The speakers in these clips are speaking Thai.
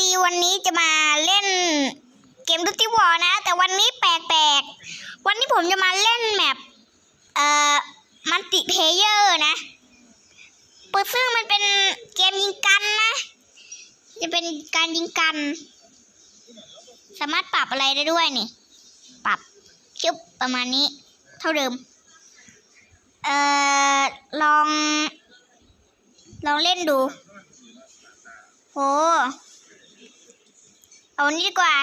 ดีวันนี้จะมาเล่นเกมดูติวอนะ แต่วันนี้แปลกๆ วันนี้ผมจะมาเล่นแมปเอ่อมัลติเพเยอร์นะเปิดซึ่งมันเป็นเกมยิงกันนะ จะเป็นการยิงกัน สามารถปรับอะไรได้ด้วยนี่ ปรับชึบประมาณนี้ เท่าเดิม เอ่อ ลอง ลองเล่นดู โห เอานนี้ดีกว่า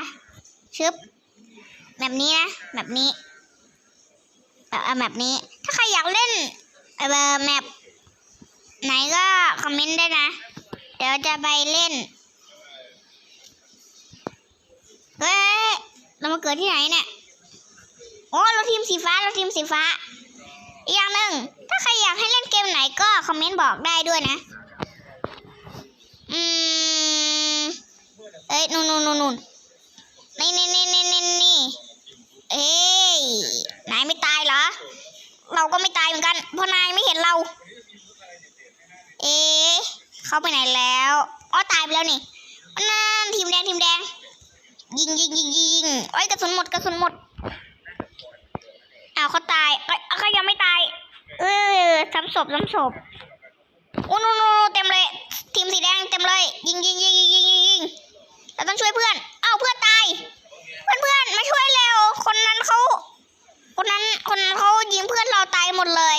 ชึบ แบบนี้นะ แบบนี้ แบบแบบนี้ ถ้าใครอยากเล่นเออแมปไหนก็คอมเมนต์ได้นะ เดี๋ยวจะไปเล่น เฮ้ย เรามาเกิดที่ไหนเนี่ย โอ้เราทีมสีฟ้า เราทีมสีฟ้า อีกอย่างหนึ่ง ถ้าใครอยากให้เล่นเกมไหนก็คอมเมนต์บอกได้ด้วยนะ อืม เอ้ยนู่นนู่นนู่นนี่นี่นี่นี่นี่นี่เอ้ยนายไม่ตายเหรอ เราก็ไม่ตายเหมือนกัน เพราะนายไม่เห็นเรา เอ๊ะเขาไปไหนแล้วอ๋อตายไปแล้วนี่นั่นทีมแดงทีมแดง ยิงยิงยิงยิงโอ้ยกระสุนหมดกระสุนหมดอ้าวเขาตายเอ้ยเขายังไม่ตาย เออซ้ำศพซ้ำศพโอ้โนโนเต็มเลย ทีมสีแดงเต็มเลย ยิงยิงยิงยิงยิงยิงยิง เราต้องช่วยเพื่อน เอ้าเพื่อนตาย เพื่อนเพื่อนมาช่วยเร็ว คนนั้นเขา คนนั้น คนนั้นเขายิงเพื่อนเราตายหมดเลย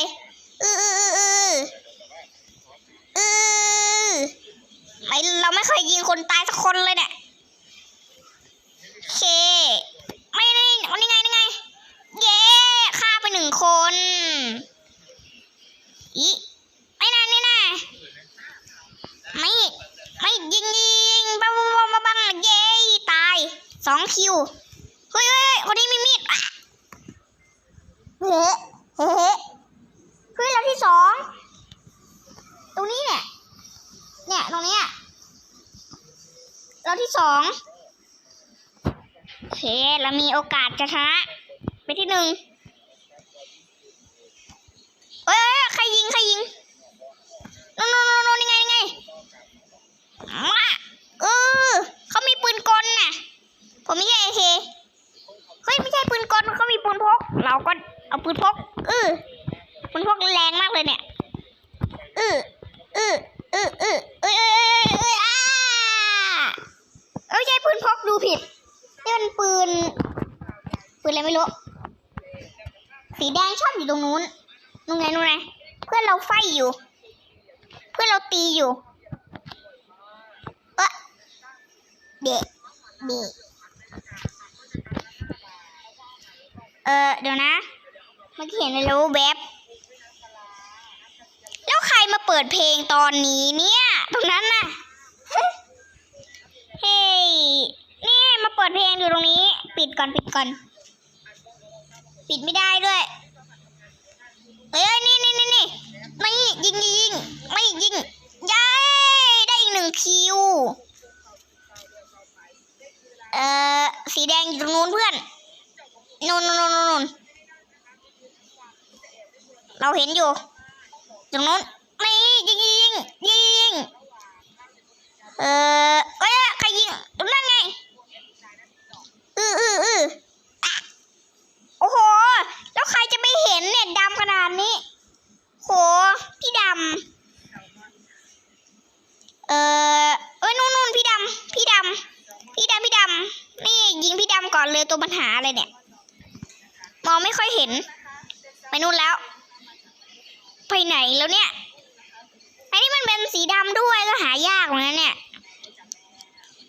เออเออเออเออไม่เราไม่เคยยิงคนตายสักคนเลยเนี่ยโอเค ไม่ไม่วันนี้ไงนี่ไง เย้ฆ่าไปหนึ่งคนอีไม่นานนี่นะไม่ ไม่ยิงยิงบังบังบังบังบังเย้ตายสองคิวเฮ้ยเฮ้ยคนนี้มีมีดเฮ้เฮ้เฮ้เฮ้ยเราที่สองตรงนี้เนี่ยเนี่ยตรงเนี้ยเราที่สองโอเคเรามีโอกาสจะชนะไปที่หนึ่งเอ้ยใครยิง ใครยิงโน่นโน่นโน่นโน่นนี่ไงไง มาเออเขามีปืนกลน่ะ ผมไม่ใช่เอเคเฮ้ยไม่ใช่ปืนกลเขามีปืนพก เราก็เอาปืนพกเออปืนพกแรงมากเลยเนี่ยเออเออเออเออเออเออเอออ้าเอ้ยไม่ใช่ปืนพกดูผิดนี่มันปืน ปืนอะไรไม่รู้สีแดงชอบอยู่ตรงนู้นนู่นไงนู่นไงเพื่อนเราไฟอยู่ เพื่อนเราตีอยู่ เอะเด็กเด็กเออเดี๋ยวนะมื่อกี้เห็นในรูปแบบแล้วใครมาเปิดเพลงตอนนี้เนี่ย ตรงนั้นน่ะเฮ้ยนี่มาเปิดเพลงอยู่ตรงนี้ ปิดก่อนปิดก่อน ปิดไม่ได้ด้วยเอ้ยนี่นี่นี่นี่ไม่ยิงยิงไม่ยิง สีแดงอยู่ตรงนู้นเพื่อนนู่นนู่นนู่นนู่นเราเห็นอยู่ ตรงนู้นไม่ยิงยิงยิงยิงเออเอ้ยใครยิงตรงนั้นไงอืออืออืออะโอ้โห แล้วใครจะไม่เห็นเนี่ยดำขนาดนี้ โห พี่ดำ เอ่อ เอ้ยนู่นนู่นพี่ดำ พี่ดำ พี่ดำ พี่ดำ นี่ ยิงพี่ดำก่อนเลยตัวปัญหาอะไรเนี่ย มองไม่ค่อยเห็น ไปนู่นแล้ว ไปไหนแล้วเนี่ยไอ้นี่มันเป็นสีดำด้วยก็หายากเหมือนกันเนี่ย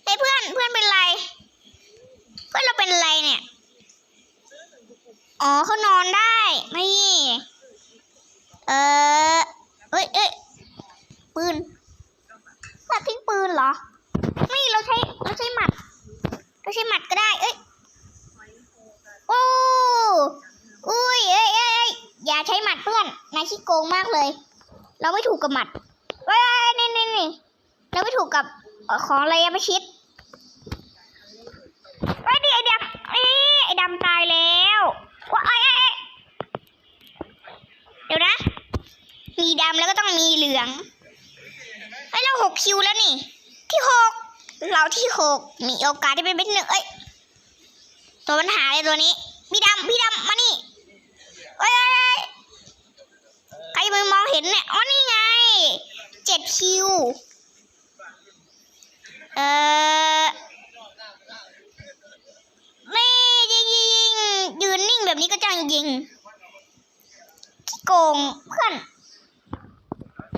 เฮ้เพื่อนเพื่อนเป็นไร เพื่อนเราเป็นไรเนี่ย อ๋อเขานอนได้นี่เออเอ้ยเอ้ยปืนตัดทิ้งปืนเหรอไม่เราใช้เราใช้หมัด เราใช้หมัดก็ได้ เอ้ยโอ้อุ้ยเอ้ยเอ้ยเอ้ยอย่าใช้หมัดเพื่อน นายขี้โกงมากเลย เราไม่ถูกกับหมัดเว้ยนี่นี่นี่เราไม่ถูกกับเอ่อของระยะประชิดเอ้ยดิไอ้ดำเอ้ยไอดำตายแล้วว้าไอ้ไอ้เดี๋ยวนะ มีดำแล้วก็ต้องมีเหลืองเฮ้เราหกคิวแล้วนี่ ที่หก เราที่หกมีโอกาสที่เป็นเป็นหนึ่งเอ้ยตัวปัญหาเลยตัวนี้พี่ดำพี่ดำมานี่เอ้ยเอ้ยใครมือมองเห็นเนี่ยอ๋อนี่ไงเจ็ดคิวเออไม่ยิงยิงยืนนิ่งแบบนี้ก็จังยิงโกงเพื่อน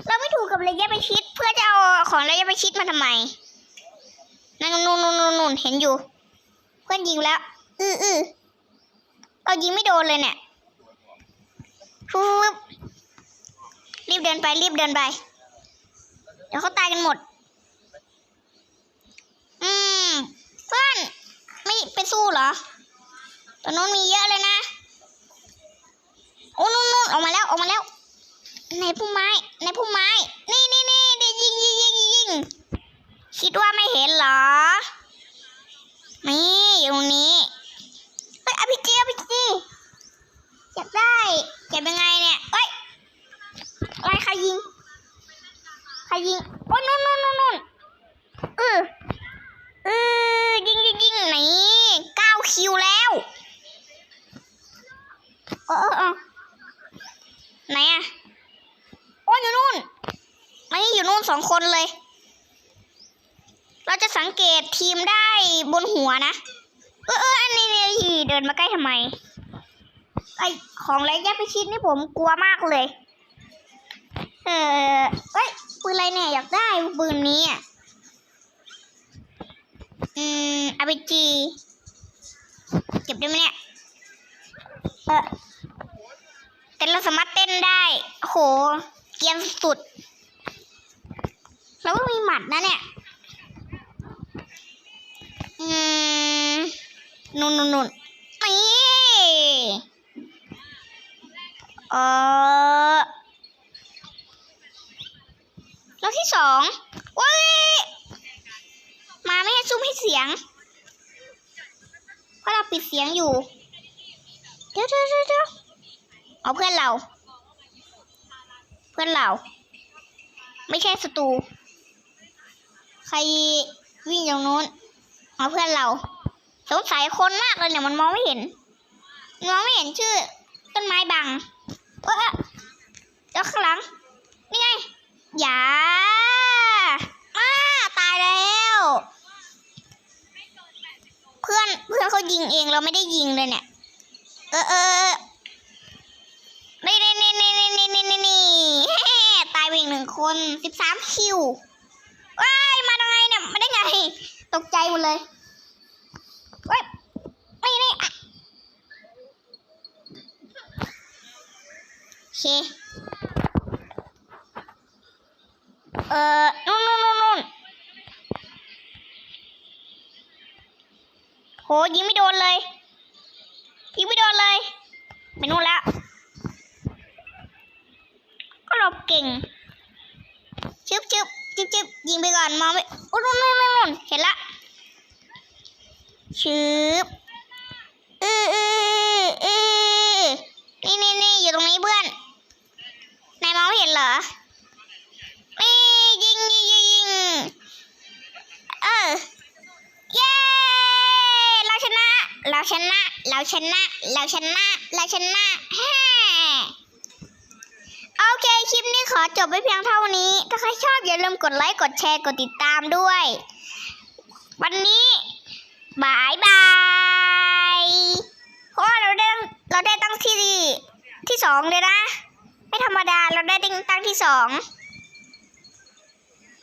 เราไม่ถูกกับระยะปชิด เพื่อจะเอาของระยะปชิดมาทำไม นั่นนู่นนู่นนู่นเห็นอยู่ เพื่อนยิงแล้วอืออือเรายิงไม่โดนเลยเนี่ยฟูบรีบเดินไปรีบเดินไป เดี๋ยวเขาตายกันหมด อืมเพื่อนไม่ไปสู้เหรอตอนนู้นมีเยอะเลยนะโอ้นู่นนู่นออกมาแล้วออกมาแล้วในพุ่มไม้ในพุ่มไม้ นี่นี่นี่เดี๋ยวยิงยิงยิงยิงยิง คิดว่าไม่เห็นเหรอ นี่อยู่นี้เฮ้ยอภิจีอภิจีอยากได้เก็บยังไงเนี่ยเอ้ยอะไรใครยิง ใครยิง โอ้ยนู่นนู่นนู่นเออเออยิงยิงยิงนี่เก้าคิวแล้วเออเออเออไหนอะโอ้ยอยู่นู่นไม่อยู่นู่นสองคนเลย เราจะสังเกตทีมได้บนหัวนะ เออเอออันนี้นี่เดินมาใกล้ทำไม ไอของไรแยกไปชิดนี่ผมกลัวมากเลย เออเอ้ยปืนอะไรเนี่ยอยากได้ปืนนี้อะอืมอาไปจีเก็บได้ไหมเนี่ย เออแต่เราสามารถเต้นได้ โห เกียนสุด แล้วก็มีหมัดนะเนี่ย อืมนุ่นนุ่นนุ่นนี่เออแล้วที่สองโอ้ยมาไม่ให้ซุ้มให้เสียง เพราะเราปิดเสียงอยู่เดี๋ยวเดี๋ยวเดี๋ยวเดี๋ยวเอาเพื่อนเรา เพื่อนเรา ไม่ใช่ศัตรู ใครวิ่งอย่างนู้น เอาเพื่อนเรา สงสัยคนมากเลยเนี่ยมันมองไม่เห็น มองไม่เห็นชื่อ ต้นไม้บังเออแล้วข้างหลัง นี่ไง อย่ามาตายแล้ว เพื่อนเพื่อนเขายิงเองเราไม่ได้ยิงเลยเนี่ย เออเออเออนี่นี่นี่นี่นี่นี่นี่นี่เฮ้ตายไปอีกหนึ่งคนสิบสามคิวว้ายมาได้ไงเนี่ยมาได้ไง ตกใจหมดเลยเว้ยนี่นี่โอเค เอ่อนู่นนู่นนู่นนู่นโหยิงไม่โดนเลย ยิงไม่โดนเลยไปนู่นแล้ว ก็หลบเก่งชึบชึบ จึบจึบยิงไปก่อนมองไม่โอ้นู่นนู่นนู่นนู่นเห็นละชึบเออเออเออนี่นี่นี่อยู่ตรงนี้เพื่อนนายมองไม่เห็นเหรอนี่ยิงยิงยิงเออเย้เราชนะ เราชนะ เราชนะ เราชนะ เราชนะแฮ่ โอเค คลิปนี้ขอจบไว้เพียงเท่านี้ ถ้าใครชอบอย่าลืมกดไลค์ กดแชร์ กดติดตามด้วย วันนี้บายบาย เพราะว่าเราได้เราได้ตั้งที่ที่สองเลยนะ ไม่ธรรมดาเราได้ตั้งที่สอง